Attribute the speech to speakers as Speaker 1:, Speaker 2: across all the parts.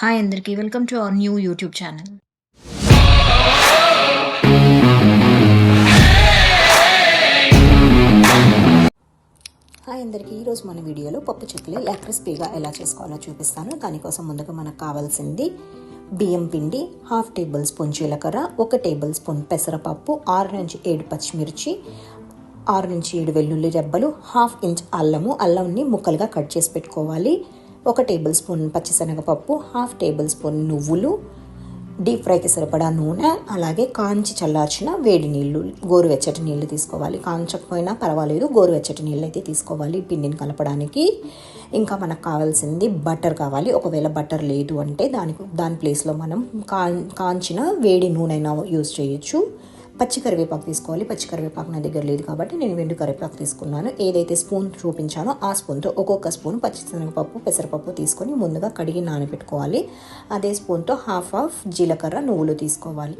Speaker 1: Hi అందరికీ welcome to our new YouTube channel.
Speaker 2: Hi అందరికీ ఈరోజు మన వీడియోలో పప్పు చెక్కులు ఎలా క్రిస్పీగా ఎలా చేసుకోవాలో చూపిస్తాను. దానికోసం ముందుగా మనకు కావాల్సింది బియ్యం పిండి హాఫ్ టేబుల్ స్పూన్ జీలకర్ర ఒక టేబుల్ స్పూన్ పెసరపప్పు ఆరు నుంచి ఏడు పచ్చిమిర్చి ఆరు నుంచి ఏడు వెల్లుల్లి రెబ్బలు హాఫ్ ఇంచ్ అల్లము అల్లంని ముక్కలుగా కట్ చేసి పెట్టుకోవాలి. ఒక టేబుల్ స్పూన్ పచ్చిశనగపప్పు హాఫ్ టేబుల్ స్పూన్ నువ్వులు డీప్ ఫ్రైకి సరిపడా నూనె అలాగే కాంచి చల్లార్చిన వేడి నీళ్ళు గోరువెచ్చటి నీళ్ళు తీసుకోవాలి. కాంచకపోయినా పర్వాలేదు గోరువెచ్చటి నీళ్ళు అయితే తీసుకోవాలి పిండిని కలపడానికి. ఇంకా మనకు కావాల్సింది బటర్ కావాలి. ఒకవేళ బటర్ లేదు అంటే దానికి దాని ప్లేస్లో మనం కాంచిన వేడి నూనె అయినా యూజ్ చేయొచ్చు. పచ్చి కరివేపాకు తీసుకోవాలి. పచ్చి కరివేపాకు నా దగ్గర లేదు కాబట్టి నేను వెండు కరివేపాకు తీసుకున్నాను. ఏదైతే స్పూన్ చూపించానో ఆ స్పూన్తో ఒక్కొక్క స్పూన్ పచ్చిశనగపప్పు పెసరపప్పు తీసుకొని ముందుగా కడిగి నానబెట్టుకోవాలి. అదే స్పూన్తో హాఫ్ ఆఫ్ జీలకర్ర నువ్వులు తీసుకోవాలి.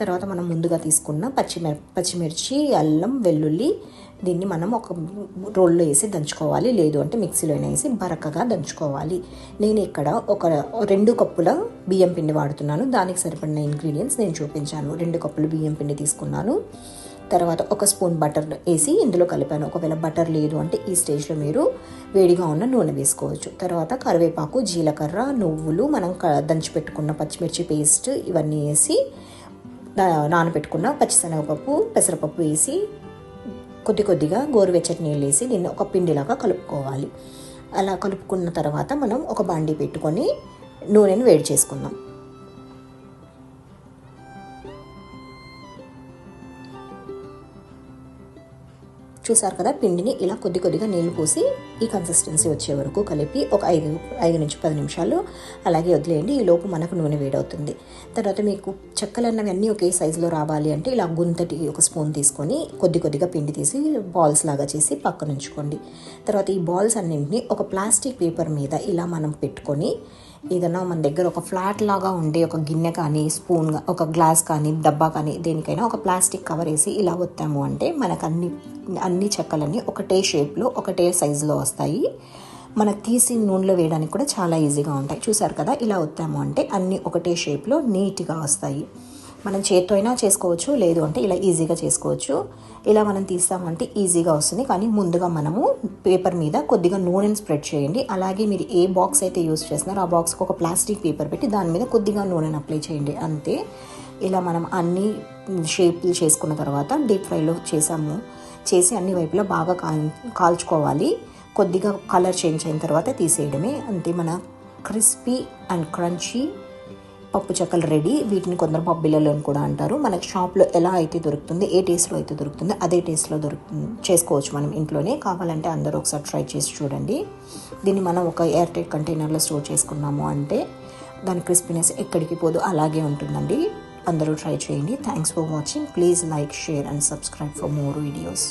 Speaker 2: తర్వాత మనం ముందుగా తీసుకున్న పచ్చిమిర్ పచ్చిమిర్చి అల్లం వెల్లుల్లి దీన్ని మనం ఒక రోల్లో వేసి దంచుకోవాలి. లేదు అంటే మిక్సీలో వేసి బరకగా దంచుకోవాలి. నేను ఇక్కడ ఒక రెండు కప్పుల బియ్యం పిండి వాడుతున్నాను. దానికి సరిపడిన ఇంగ్రీడియంట్స్ నేను చూపించాను. రెండు కప్పులు బియ్యం పిండి తీసుకున్నాను. తర్వాత ఒక స్పూన్ బటర్ వేసి ఇందులో కలిపాను. ఒకవేళ బటర్ లేదు అంటే ఈ స్టేజ్లో మీరు వేడిగా ఉన్న నూనె వేసుకోవచ్చు. తర్వాత కరివేపాకు జీలకర్ర నువ్వులు మనం దంచి పెట్టుకున్న పచ్చిమిర్చి పేస్ట్ ఇవన్నీ వేసి నానబెట్టుకున్న పచ్చిశనగపప్పు పెసరపప్పు వేసి కొద్ది కొద్దిగా గోరువెచ్చటి నీళ్ళు వేసి దీన్ని ఒక పిండిలాగా కలుపుకోవాలి. అలా కలుపుకున్న తర్వాత మనం ఒక బాండీ పెట్టుకొని నూనెను వేడి చేసుకుందాం. చూసారు కదా పిండిని ఇలా కొద్ది కొద్దిగా నీళ్ళు పోసి ఈ కన్సిస్టెన్సీ వచ్చే వరకు కలిపి ఒక ఐదు ఐదు నుంచి పది నిమిషాలు అలాగే వదిలేయండి. ఈ లోపు మనకు నూనె వేడవుతుంది. తర్వాత మీకు చెక్కలు అన్నవి అన్నీ ఒకే సైజులో రావాలి అంటే ఇలా గుంతటి ఒక స్పూన్ తీసుకొని కొద్ది కొద్దిగా పిండి తీసి బాల్స్ లాగా చేసి పక్కన ఉంచుకోండి తర్వాత ఈ బాల్స్ అన్నింటినీ ఒక ప్లాస్టిక్ పేపర్ మీద ఇలా మనం పెట్టుకొని ఏదైనా మన దగ్గర ఒక ఫ్లాట్ లాగా ఉండే ఒక గిన్నె కానీ స్పూన్ ఒక గ్లాస్ కానీ డబ్బా కానీ దేనికైనా ఒక ప్లాస్టిక్ కవర్ వేసి ఇలా వత్తాము అంటే మనకు అన్ని అన్ని చెక్కలన్నీ ఒకటే షేప్లో ఒకటే సైజులో వస్తాయి. మనకు తీసి నూనెలో వేయడానికి కూడా చాలా ఈజీగా ఉంటాయి. చూసారు కదా ఇలా వత్తాము అంటే అన్నీ ఒకటే షేప్లో నీట్గా వస్తాయి. మనం చేత్తో అయినా చేసుకోవచ్చు లేదు అంటే ఇలా ఈజీగా చేసుకోవచ్చు. ఇలా మనం తీస్తామంటే ఈజీగా వస్తుంది. కానీ ముందుగా మనము పేపర్ మీద కొద్దిగా నూనెని స్ప్రెడ్ చేయండి. అలాగే మీరు ఏ బాక్స్ అయితే యూస్ చేస్తున్నారో ఆ బాక్స్కి ఒక ప్లాస్టిక్ పేపర్ పెట్టి దాని మీద కొద్దిగా నూనెని అప్లై చేయండి. అంతే. ఇలా మనం అన్ని షేప్లు చేసుకున్న తర్వాత డీప్ ఫ్రైలో చేసాము. చేసి అన్ని వైపులా బాగా కాల్ కాల్చుకోవాలి. కొద్దిగా కలర్ చేంజ్ అయిన తర్వాత తీసేయడమే. అంతే మన క్రిస్పీ అండ్ క్రంచీ పప్పు చెక్కలు రెడీ. వీటిని కొందరు పబ్బిళ్ళలో అని కూడా అంటారు. మనకి షాప్లో ఎలా అయితే దొరుకుతుంది ఏ టేస్ట్లో అయితే దొరుకుతుంది అదే టేస్ట్లో దొరుకుతుంది. చేసుకోవచ్చు మనం ఇంట్లోనే. కావాలంటే అందరూ ఒకసారి ట్రై చేసి చూడండి. దీన్ని మనం ఒక ఎయిర్ టైట్ కంటైనర్లో స్టోర్ చేసుకున్నాము అంటే దాని క్రిస్పీనెస్ ఎక్కడికి పోదు అలాగే ఉంటుందండి. అందరూ ట్రై చేయండి. Thanks for watching please like share and subscribe for more videos